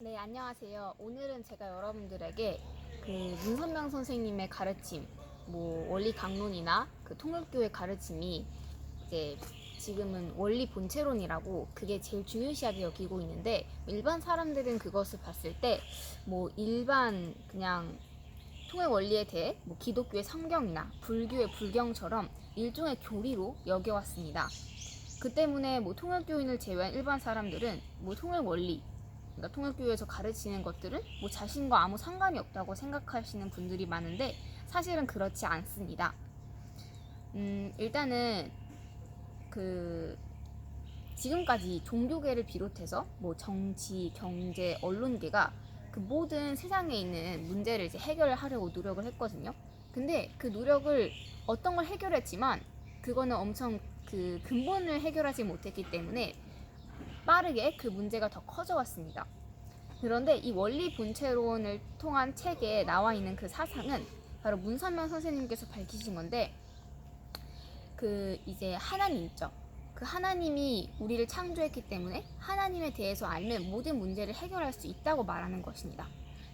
네, 안녕하세요. 오늘은 제가 여러분들에게 그 문선명 선생님의 가르침, 뭐 원리 강론이나 그 통일교의 가르침이 이제 지금은 원리 본체론이라고 그게 제일 중요시하게 여기고 있는데 일반 사람들은 그것을 봤을 때 뭐 일반 그냥 통일 원리에 대해 뭐 기독교의 성경이나 불교의 불경처럼 일종의 교리로 여겨왔습니다. 그 때문에 뭐 통일교인을 제외한 일반 사람들은 뭐 통일 원리 그러니까 통일교에서 가르치는 것들은 뭐 자신과 아무 상관이 없다고 생각하시는 분들이 많은데 사실은 그렇지 않습니다. 음, 일단은 그 지금까지 종교계를 비롯해서 뭐 정치, 경제, 언론계가 그 모든 세상에 있는 문제를 이제 해결하려고 노력을 했거든요. 근데 그 노력을 어떤 걸 해결했지만 그거는 엄청 그 근본을 해결하지 못했기 때문에 빠르게 그 문제가 더 커져왔습니다. 그런데 이 원리 본체론을 통한 책에 나와 있는 그 사상은 바로 문선명 선생님께서 밝히신 건데 그 이제 하나님죠. 그 하나님이 우리를 창조했기 때문에 하나님에 대해서 알면 모든 문제를 해결할 수 있다고 말하는 것입니다.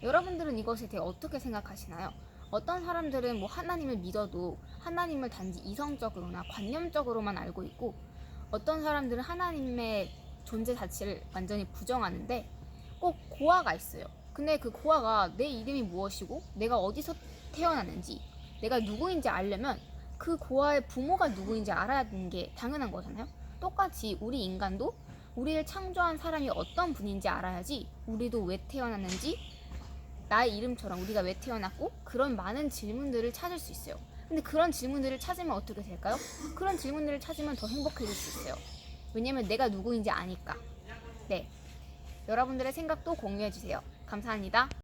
여러분들은 이것에 대해 어떻게 생각하시나요? 어떤 사람들은 뭐 하나님을 믿어도 하나님을 단지 이성적으로나 관념적으로만 알고 있고 어떤 사람들은 하나님의 존재 자체를 완전히 부정하는데 꼭 고아가 있어요. 근데 그 고아가 내 이름이 무엇이고 내가 어디서 태어났는지 내가 누구인지 알려면 그 고아의 부모가 누구인지 알아야 되는 게 당연한 거잖아요. 똑같이 우리 인간도 우리를 창조한 사람이 어떤 분인지 알아야지 우리도 왜 태어났는지 나의 이름처럼 우리가 왜 태어났고 그런 많은 질문들을 찾을 수 있어요. 근데 그런 질문들을 찾으면 어떻게 될까요? 그런 질문들을 찾으면 더 행복해질 수 있어요. 왜냐면 내가 누구인지 아니까. 네. 여러분들의 생각도 공유해 주세요. 감사합니다.